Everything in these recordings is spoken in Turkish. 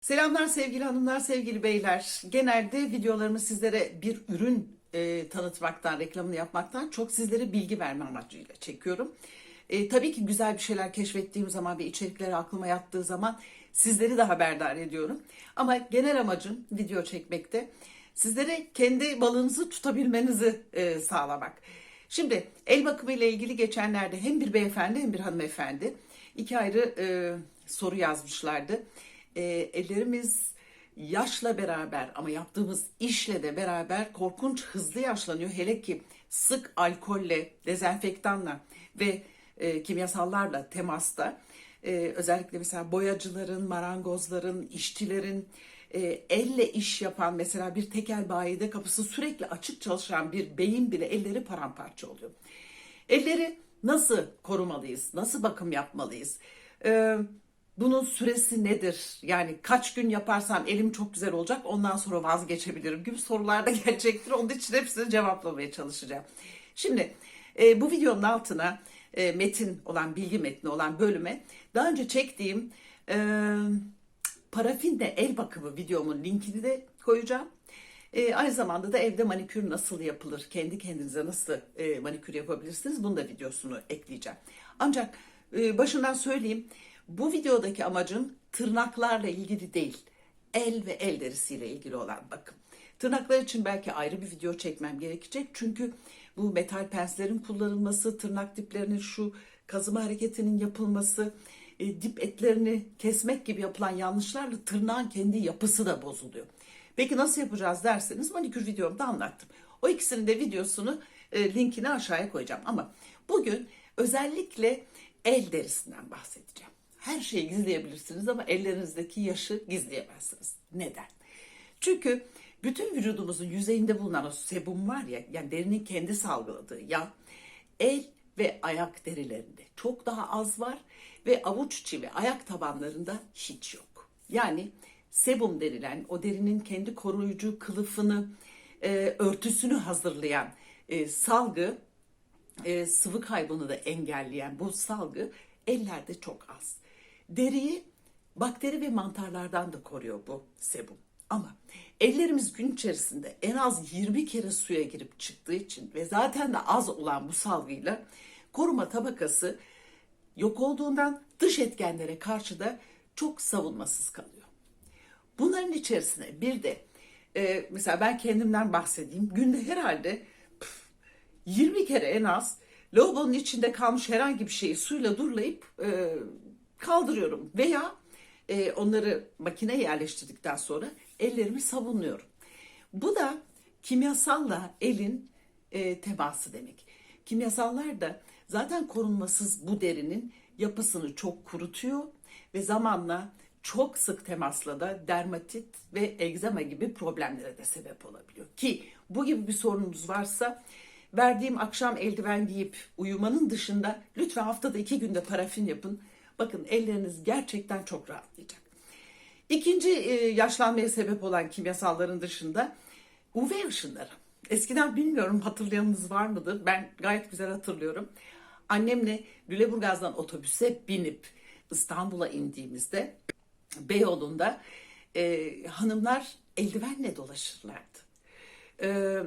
Selamlar sevgili hanımlar, sevgili beyler. Genelde videolarımı sizlere bir ürün e, tanıtmaktan, reklamını yapmaktan çok sizlere bilgi verme amacıyla çekiyorum. E, tabii ki güzel bir şeyler keşfettiğim zaman ve içerikleri aklıma yattığı zaman sizleri de haberdar ediyorum. Ama genel amacım video çekmekte sizlere kendi balığınızı tutabilmenizi e, sağlamak. Şimdi el bakımı ile ilgili geçenlerde hem bir beyefendi hem bir hanımefendi iki ayrı e, soru yazmışlardı. E, ellerimiz yaşla beraber ama yaptığımız işle de beraber korkunç hızlı yaşlanıyor. Hele ki sık alkolle, dezenfektanla ve e, kimyasallarla temasta e, özellikle mesela boyacıların, marangozların, işçilerin e, elle iş yapan mesela bir tekel bayide kapısı sürekli açık çalışan bir beyin bile elleri paramparça oluyor. Elleri nasıl korumalıyız? Nasıl bakım yapmalıyız? Ee, bunun süresi nedir? Yani kaç gün yaparsam elim çok güzel olacak ondan sonra vazgeçebilirim gibi sorular da gelecektir. Onun için hepsini cevaplamaya çalışacağım. Şimdi e, bu videonun altına e, metin olan, bilgi metni olan bölüme daha önce çektiğim e, parafinle el bakımı videomun linkini de koyacağım. E, aynı zamanda da evde manikür nasıl yapılır, kendi kendinize nasıl e, manikür yapabilirsiniz bunun da videosunu ekleyeceğim. Ancak e, başından söyleyeyim bu videodaki amacım tırnaklarla ilgili değil, el ve el derisiyle ilgili olan bakım. Tırnaklar için belki ayrı bir video çekmem gerekecek çünkü bu metal penslerin kullanılması, tırnak diplerinin şu kazıma hareketinin yapılması, e, dip etlerini kesmek gibi yapılan yanlışlarla tırnağın kendi yapısı da bozuluyor. Peki nasıl yapacağız derseniz manikür videomda anlattım. O ikisinin de videosunu e, linkini aşağıya koyacağım. Ama bugün özellikle el derisinden bahsedeceğim. Her şeyi gizleyebilirsiniz ama ellerinizdeki yaşı gizleyemezsiniz. Neden? Çünkü bütün vücudumuzun yüzeyinde bulunan o sebum var ya, yani derinin kendi salgıladığı yağ, el ve ayak derilerinde çok daha az var ve avuç içi ve ayak tabanlarında hiç yok. Yani sebum denilen o derinin kendi koruyucu kılıfını, e, örtüsünü hazırlayan e, salgı, e, sıvı kaybını da engelleyen bu salgı ellerde çok az. Deriyi bakteri ve mantarlardan da koruyor bu sebum. Ama ellerimiz gün içerisinde en az 20 kere suya girip çıktığı için ve zaten de az olan bu salgıyla koruma tabakası yok olduğundan dış etkenlere karşı da çok savunmasız kalıyor. Bunların içerisine bir de e, mesela ben kendimden bahsedeyim. Günde herhalde püf, 20 kere en az lavabonun içinde kalmış herhangi bir şeyi suyla durlayıp e, kaldırıyorum. Veya e, onları makineye yerleştirdikten sonra ellerimi sabunluyorum. Bu da kimyasalla elin e, teması demek. Kimyasallar da zaten korunmasız bu derinin yapısını çok kurutuyor ve zamanla çok sık temasla da dermatit ve egzama gibi problemlere de sebep olabiliyor. Ki bu gibi bir sorununuz varsa verdiğim akşam eldiven giyip uyumanın dışında lütfen haftada iki günde parafin yapın. Bakın elleriniz gerçekten çok rahatlayacak. İkinci e, yaşlanmaya sebep olan kimyasalların dışında UV ışınları. Eskiden bilmiyorum hatırlayanınız var mıdır? Ben gayet güzel hatırlıyorum. Annemle Lüleburgaz'dan otobüse binip İstanbul'a indiğimizde Beyoğlu'nda e, hanımlar eldivenle dolaşırlardı. E,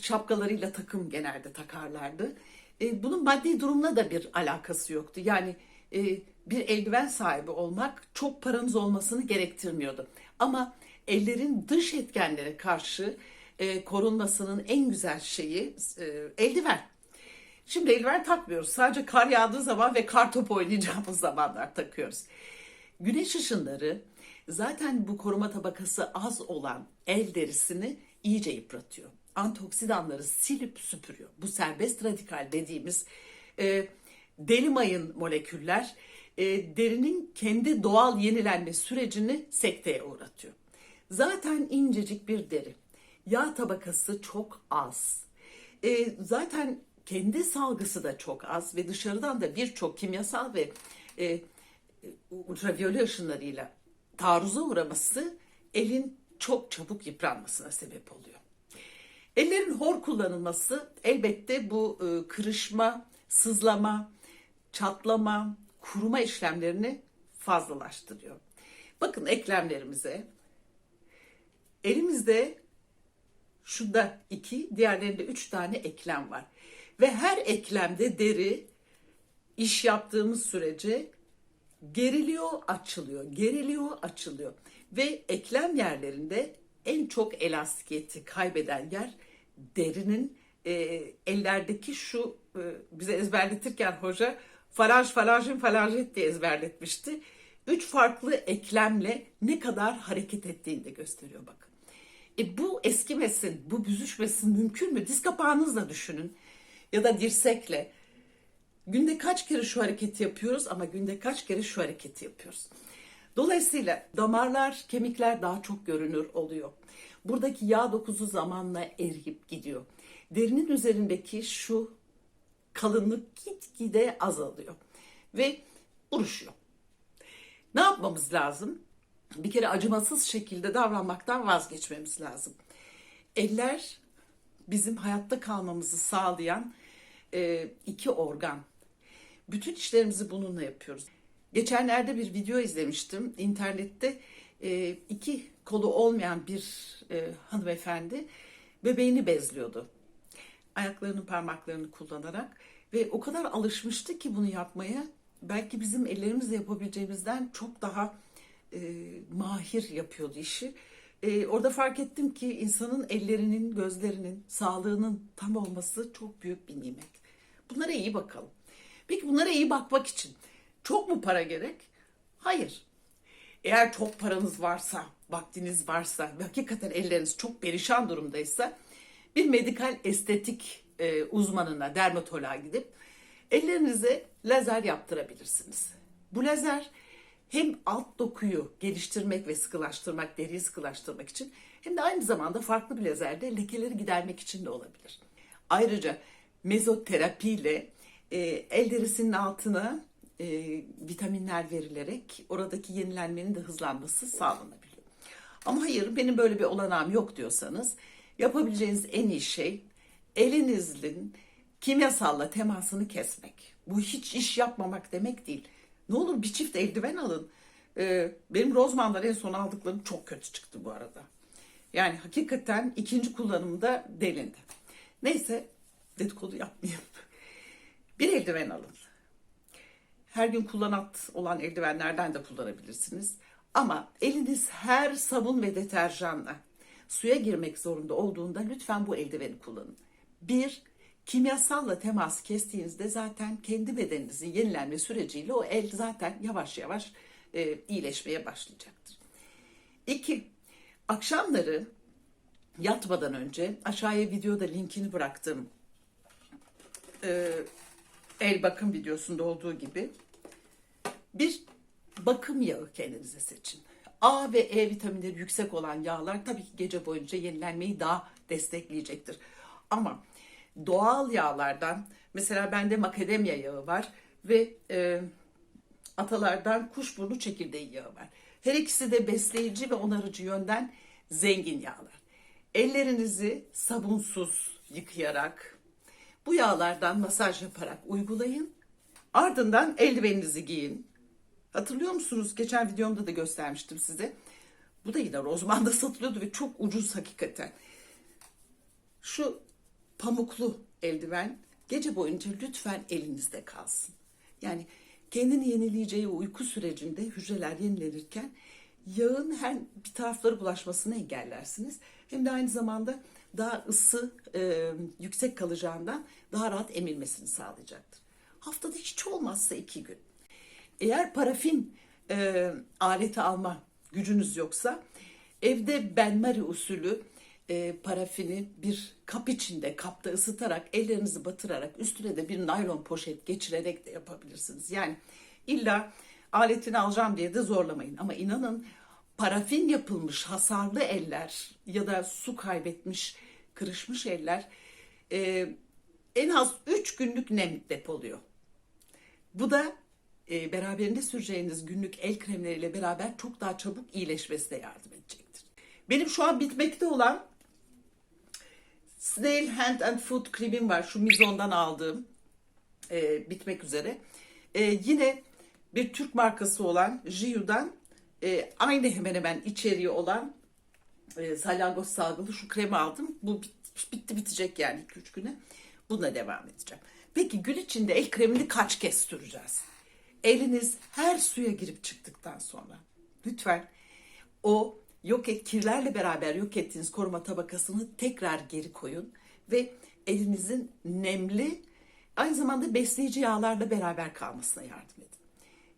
şapkalarıyla takım genelde takarlardı. E, bunun maddi durumla da bir alakası yoktu. Yani bir eldiven sahibi olmak çok paranız olmasını gerektirmiyordu. Ama ellerin dış etkenlere karşı e, korunmasının en güzel şeyi e, eldiven. Şimdi eldiven takmıyoruz. Sadece kar yağdığı zaman ve kar topu oynayacağımız zamanlar takıyoruz. Güneş ışınları zaten bu koruma tabakası az olan el derisini iyice yıpratıyor. Antioksidanları silip süpürüyor. Bu serbest radikal dediğimiz e, deli mayın moleküller e, derinin kendi doğal yenilenme sürecini sekteye uğratıyor. Zaten incecik bir deri. Yağ tabakası çok az. E, zaten kendi salgısı da çok az ve dışarıdan da birçok kimyasal ve e, ultraviyole ışınlarıyla taarruza uğraması elin çok çabuk yıpranmasına sebep oluyor. Ellerin hor kullanılması elbette bu e, kırışma, sızlama, çatlama, kuruma işlemlerini fazlalaştırıyor. Bakın eklemlerimize. Elimizde şurada iki, diğerlerinde üç tane eklem var. Ve her eklemde deri iş yaptığımız sürece geriliyor, açılıyor, geriliyor, açılıyor. Ve eklem yerlerinde en çok elastikiyeti kaybeden yer derinin e, ellerdeki şu e, bize ezberletirken hoca falanj falanjin falanjit diye ezberletmişti. Üç farklı eklemle ne kadar hareket ettiğini de gösteriyor bakın. E bu eskimesin, bu büzüşmesin mümkün mü? Diz kapağınızla düşünün ya da dirsekle. Günde kaç kere şu hareketi yapıyoruz ama günde kaç kere şu hareketi yapıyoruz. Dolayısıyla damarlar, kemikler daha çok görünür oluyor. Buradaki yağ dokuzu zamanla eriyip gidiyor. Derinin üzerindeki şu kalınlık gitgide azalıyor ve buruşuyor. Ne yapmamız lazım? Bir kere acımasız şekilde davranmaktan vazgeçmemiz lazım. Eller bizim hayatta kalmamızı sağlayan e, iki organ. Bütün işlerimizi bununla yapıyoruz. Geçenlerde bir video izlemiştim. İnternette e, iki kolu olmayan bir e, hanımefendi bebeğini bezliyordu. Ayaklarının parmaklarını kullanarak ve o kadar alışmıştı ki bunu yapmaya. Belki bizim ellerimizle yapabileceğimizden çok daha e, mahir yapıyordu işi. E, orada fark ettim ki insanın ellerinin, gözlerinin, sağlığının tam olması çok büyük bir nimet. Bunlara iyi bakalım. Peki bunlara iyi bakmak için çok mu para gerek? Hayır. Eğer çok paranız varsa, vaktiniz varsa ve hakikaten elleriniz çok perişan durumdaysa bir medikal estetik e, uzmanına, dermatoloğa gidip ellerinize lazer yaptırabilirsiniz. Bu lazer hem alt dokuyu geliştirmek ve sıkılaştırmak, deriyi sıkılaştırmak için hem de aynı zamanda farklı bir lazerde lekeleri gidermek için de olabilir. Ayrıca mezoterapi ile e, el derisinin altına e, vitaminler verilerek oradaki yenilenmenin de hızlanması sağlanabiliyor. Ama hayır benim böyle bir olanağım yok diyorsanız yapabileceğiniz en iyi şey elinizin kimyasalla temasını kesmek. Bu hiç iş yapmamak demek değil. Ne olur bir çift eldiven alın. Ee, benim Rozman'dan en son aldıklarım çok kötü çıktı bu arada. Yani hakikaten ikinci kullanımda delindi. Neyse dedikodu yapmayayım. Bir eldiven alın. Her gün kullanat olan eldivenlerden de kullanabilirsiniz. Ama eliniz her sabun ve deterjanla suya girmek zorunda olduğunda lütfen bu eldiveni kullanın. Bir, kimyasalla temas kestiğinizde zaten kendi bedeninizin yenilenme süreciyle o el zaten yavaş yavaş e, iyileşmeye başlayacaktır. İki, akşamları yatmadan önce aşağıya videoda linkini bıraktım. E, el bakım videosunda olduğu gibi bir bakım yağı kendinize seçin. A ve E vitaminleri yüksek olan yağlar tabii ki gece boyunca yenilenmeyi daha destekleyecektir. Ama doğal yağlardan mesela bende makademya yağı var ve e, atalardan kuşburnu çekirdeği yağı var. Her ikisi de besleyici ve onarıcı yönden zengin yağlar. Ellerinizi sabunsuz yıkayarak bu yağlardan masaj yaparak uygulayın. Ardından eldiveninizi giyin. Hatırlıyor musunuz? Geçen videomda da göstermiştim size. Bu da yine Rozman'da satılıyordu ve çok ucuz hakikaten. Şu pamuklu eldiven gece boyunca lütfen elinizde kalsın. Yani kendini yenileyeceği uyku sürecinde hücreler yenilenirken yağın hem bir tarafları bulaşmasını engellersiniz hem de aynı zamanda daha ısı e, yüksek kalacağından daha rahat emilmesini sağlayacaktır. Haftada hiç olmazsa iki gün. Eğer parafin e, aleti alma gücünüz yoksa evde benmari usulü e, parafini bir kap içinde kapta ısıtarak ellerinizi batırarak üstüne de bir naylon poşet geçirerek de yapabilirsiniz. Yani illa aletini alacağım diye de zorlamayın ama inanın parafin yapılmış hasarlı eller ya da su kaybetmiş kırışmış eller e, en az 3 günlük nem depoluyor. Bu da e, beraberinde süreceğiniz günlük el kremleriyle beraber çok daha çabuk iyileşmesine yardım edecektir. Benim şu an bitmekte olan Snail Hand and Foot kremim var. Şu Mizon'dan aldığım e, bitmek üzere. E, yine bir Türk markası olan Jiu'dan e, aynı hemen hemen içeriği olan e, salyangoz salgılı şu kremi aldım. Bu bit- bitti bitecek yani 2-3 güne. Bununla devam edeceğim. Peki gün içinde el kremini kaç kez süreceğiz? Eliniz her suya girip çıktıktan sonra lütfen o yok et kirlerle beraber yok ettiğiniz koruma tabakasını tekrar geri koyun ve elinizin nemli aynı zamanda besleyici yağlarla beraber kalmasına yardım edin.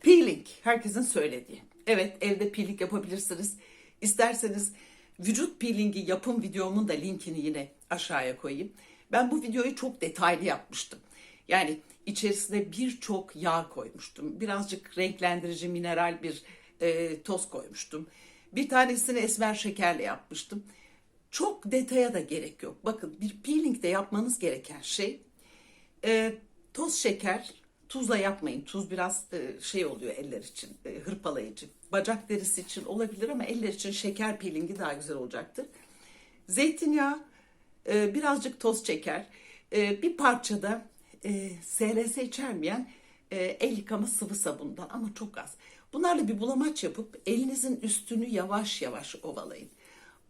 Peeling herkesin söylediği. Evet evde peeling yapabilirsiniz. İsterseniz vücut peelingi yapım videomun da linkini yine aşağıya koyayım. Ben bu videoyu çok detaylı yapmıştım. Yani içerisine birçok yağ koymuştum. Birazcık renklendirici mineral bir e, toz koymuştum. Bir tanesini esmer şekerle yapmıştım. Çok detaya da gerek yok. Bakın bir peelingde yapmanız gereken şey e, toz şeker, tuzla yapmayın. Tuz biraz e, şey oluyor eller için, e, hırpalayıcı. Bacak derisi için olabilir ama eller için şeker peelingi daha güzel olacaktır. Zeytinyağı, e, birazcık toz şeker, e, bir parçada e, SLS içermeyen e, el yıkama sıvı sabundan ama çok az. Bunlarla bir bulamaç yapıp elinizin üstünü yavaş yavaş ovalayın.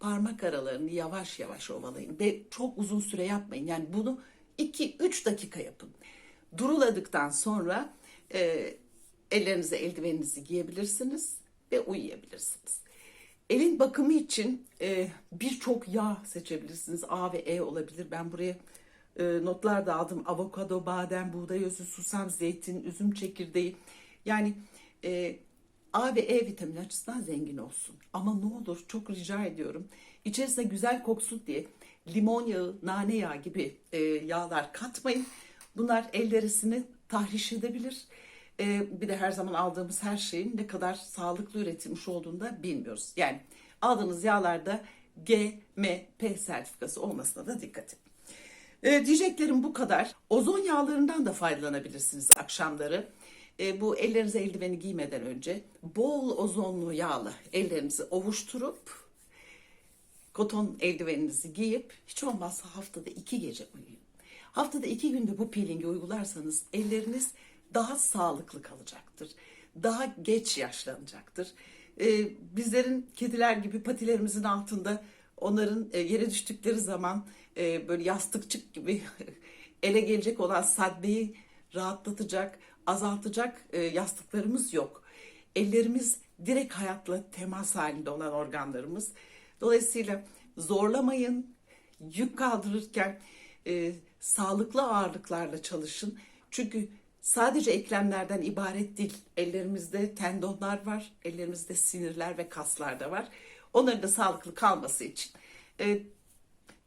Parmak aralarını yavaş yavaş ovalayın ve çok uzun süre yapmayın. Yani bunu 2-3 dakika yapın. Duruladıktan sonra e, ellerinize eldiveninizi giyebilirsiniz ve uyuyabilirsiniz. Elin bakımı için e, birçok yağ seçebilirsiniz. A ve E olabilir. Ben buraya e, notlar da aldım. Avokado, badem, buğday özü, susam, zeytin, üzüm çekirdeği. Yani e, A ve E vitamini açısından zengin olsun. Ama ne olur çok rica ediyorum. İçerisine güzel koksun diye limon yağı, nane yağı gibi e, yağlar katmayın. Bunlar el derisini tahriş edebilir. E, bir de her zaman aldığımız her şeyin ne kadar sağlıklı üretilmiş olduğunu da bilmiyoruz. Yani aldığınız yağlarda GMP sertifikası olmasına da dikkat edin. E, diyeceklerim bu kadar. Ozon yağlarından da faydalanabilirsiniz akşamları. E, bu ellerinize eldiveni giymeden önce bol ozonlu yağlı ellerinizi ovuşturup koton eldiveninizi giyip hiç olmazsa haftada iki gece uyuyun. Haftada iki günde bu peelingi uygularsanız elleriniz daha sağlıklı kalacaktır. Daha geç yaşlanacaktır. Ee, bizlerin kediler gibi patilerimizin altında onların e, yere düştükleri zaman e, böyle yastıkçık gibi ele gelecek olan saddeyi rahatlatacak, azaltacak e, yastıklarımız yok. Ellerimiz direkt hayatla temas halinde olan organlarımız. Dolayısıyla zorlamayın, yük kaldırırken e, sağlıklı ağırlıklarla çalışın. Çünkü sadece eklemlerden ibaret değil. Ellerimizde tendonlar var, ellerimizde sinirler ve kaslar da var. Onların da sağlıklı kalması için e,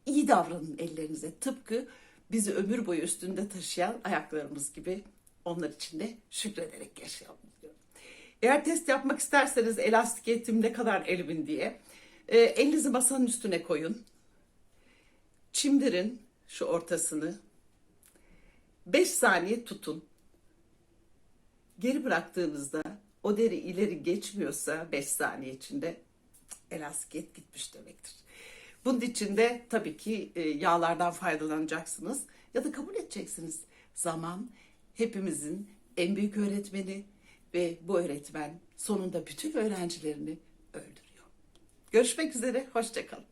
iyi davranın ellerinize. Tıpkı bizi ömür boyu üstünde taşıyan ayaklarımız gibi onlar için de şükrederek yaşayalım diyorum. Eğer test yapmak isterseniz elastik eğitim ne kadar elimin diye e, elinizi masanın üstüne koyun. Çimdirin şu ortasını. 5 saniye tutun. Geri bıraktığınızda o deri ileri geçmiyorsa 5 saniye içinde elastik et gitmiş demektir. Bunun için de tabii ki e, yağlardan faydalanacaksınız ya da kabul edeceksiniz. Zaman hepimizin en büyük öğretmeni ve bu öğretmen sonunda bütün öğrencilerini öldürüyor. Görüşmek üzere, hoşçakalın.